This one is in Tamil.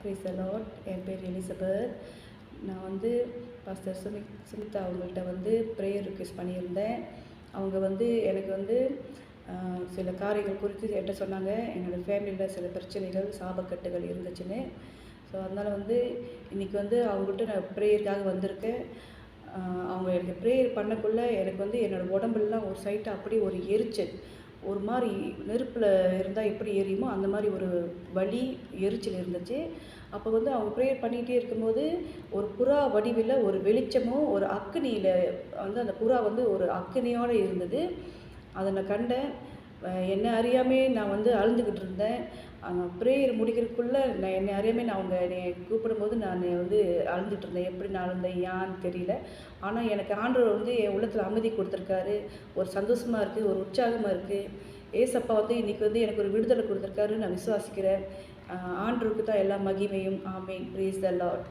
ப்ரைஸ் அலாட் என் பேர் எலிசபெத். நான் வந்து பாஸ்டர் சுமி சுமிதா அவங்கள்ட்ட வந்து ப்ரேயர் ரிக்வெஸ்ட் பண்ணியிருந்தேன். அவங்க வந்து எனக்கு வந்து சில காரியங்கள் குறித்து என்கிட்ட சொன்னாங்க. என்னோடய ஃபேமிலியில் சில பிரச்சனைகள் சாபக்கட்டுகள் இருந்துச்சுன்னு. ஸோ அதனால் வந்து இன்றைக்கி வந்து அவங்கள்ட்ட நான் ப்ரேயருக்காக வந்திருக்கேன். அவங்க எனக்கு ப்ரேயர் பண்ணக்குள்ளே எனக்கு வந்து என்னோடய உடம்புலாம் ஒரு சைட்டு அப்படியே ஒரு எரிச்சல். ஒரு மாதிரி நெருப்பில் இருந்தால் எப்படி எரியுமோ அந்த மாதிரி ஒரு வலி எரிச்சல் இருந்துச்சு. அப்போ வந்து அவங்க ப்ரேயர் பண்ணிகிட்டே இருக்கும்போது ஒரு புறா வடிவில் ஒரு வெளிச்சமும் ஒரு அக்கினியில் வந்து அந்த புறா வந்து ஒரு அக்னியோடு இருந்தது. அதை நான் கண்டேன். என்னை அறியாமே நான் வந்து அழுந்துக்கிட்டு இருந்தேன். ப்ரேயர் முடிக்கிறதுக்குள்ளே நான் என்னை அறியாமே நான் அவங்க என்னை கூப்பிடும்போது நான் வந்து அழுந்துட்டு இருந்தேன். எப்படி நான் அழுந்தேன் ஏன்னு தெரியல. ஆனால் எனக்கு ஆண்டவர் வந்து என் உள்ளத்தில் அமைதி கொடுத்துருக்காரு. ஒரு சந்தோஷமாக இருக்குது ஒரு உற்சாகமாக இருக்குது ஏசப்பா வந்து இன்றைக்கி வந்து எனக்கு ஒரு விடுதலை கொடுத்துருக்காரு நான் விசுவாசிக்கிறேன். ஆண்டருக்கு தான் எல்லா மகிமையும். ஆமேன். ப்ரீஸ் த லாட்